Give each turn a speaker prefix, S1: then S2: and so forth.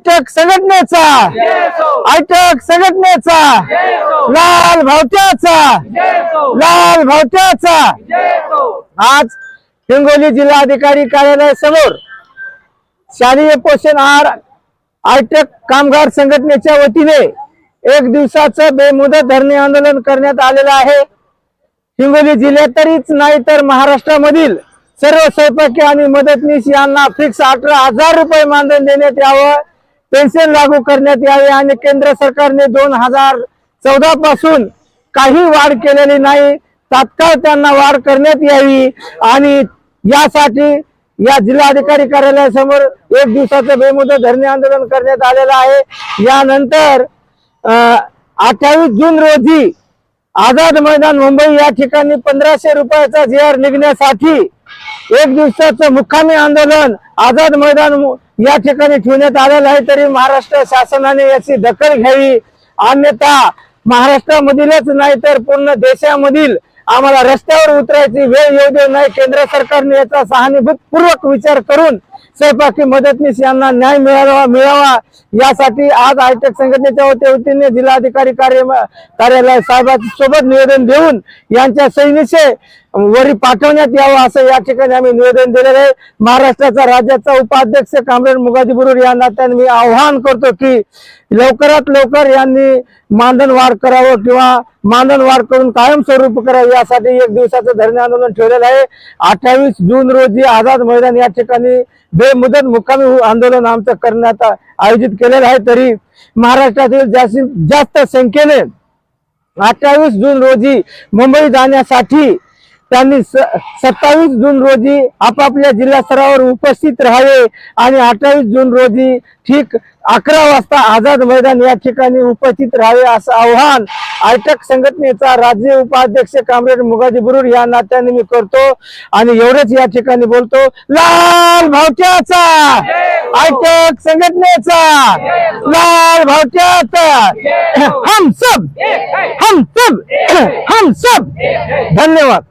S1: ऐटक संघटनेचा. ऐटक संघटनेचा. लाल भावट्याचा लाल भावट्याचा आज हिंगोली जिल्हाधिकारी कार्यालय समोर शालेय पोषण आहार आयटक कामगार संघटनेच्या वतीने एक दिवसाचं बेमुदत धरणे आंदोलन करण्यात आलेलं आहे. हिंगोली जिल्ह्यात तरीच नाही तर महाराष्ट्रामधील सर्व स्वयंपाकी आणि मदतनीस यांना फिक्स अठरा हजार रुपये मानधन देण्यात यावं. पेन्शन लागू करण्यात यावी आणि केंद्र सरकारने दोन हजार चौदा पासून काही वाढ केलेली नाही. तात्काळ त्यांना वाढ करण्यात यावी आणि यासाठी या जिल्हाधिकारी कार्यालयासमोर एक दिवसाचं बेमुदत धरणे आंदोलन करण्यात आलेलं आहे. यानंतर अठ्ठावीस जून रोजी आझाद मैदान मुंबई या ठिकाणी पंधराशे रुपयाचा जी निघण्यासाठी एक दिवसाचं मुक्कामी आंदोलन आझाद मैदान या ठिकाणी ठेवण्यात आलेलं आहे तरी महाराष्ट्र शासनाने याची दखल घ्यावी. अन्यथा महाराष्ट्रामधीलच नाही तर पूर्ण देशामधील आम्हाला रस्त्यावर उतरायची वेळ येऊ देऊ नाही केंद्र सरकारने याचा सहानुभूतपूर्वक विचार करून स्वयंपाकी मदतनीस यांना न्याय मिळावा मिळावा. यासाठी आज आयटेक संघटनेच्या वतीने जिल्हाधिकारी कार्य कार्यालय साहेबांसोबत निवेदन देऊन यांच्या सैनिशे वरी पाठवण्यात यावं असं या ठिकाणी आम्ही निवेदन दिलेलं आहे. महाराष्ट्राचा राज्याचा उपाध्यक्ष कामरेड मुगाजी बुरुड या नात्याने मी आव्हान करतो की लवकरात लवकर यांनी मानधन वाढ करावं किंवा मानधन वाढ करून कायमस्वरूप करावं यासाठी एक दिवसाचं धरणे आंदोलन ठेवलेलं आहे. अठ्ठावीस जून रोजी आझाद मैदान या ठिकाणी बेमुदत मुकामी आंदोलन आमचं करण्यात आयोजित केलेलं आहे. तरी महाराष्ट्रातील जास्तीत जास्त संख्येने अठ्ठावीस जून रोजी मुंबई जाण्यासाठी त्यांनी सत्तावीस जून रोजी आपापल्या जिल्हा स्तरावर उपस्थित राहावे आणि अठ्ठावीस जून रोजी ठीक अकरा वाजता आझाद मैदान या ठिकाणी उपस्थित राहावे असं आव्हान आयटक संघटनेचा राज्य उपाध्यक्ष कामरेड मुगाजी बुरुड या नात्याने मी करतो आणि एवढंच या ठिकाणी बोलतो. लाल भावट्याचा आयटक संघटनेचा लाल भावट्याचा हम सब हम सब हम सब. धन्यवाद.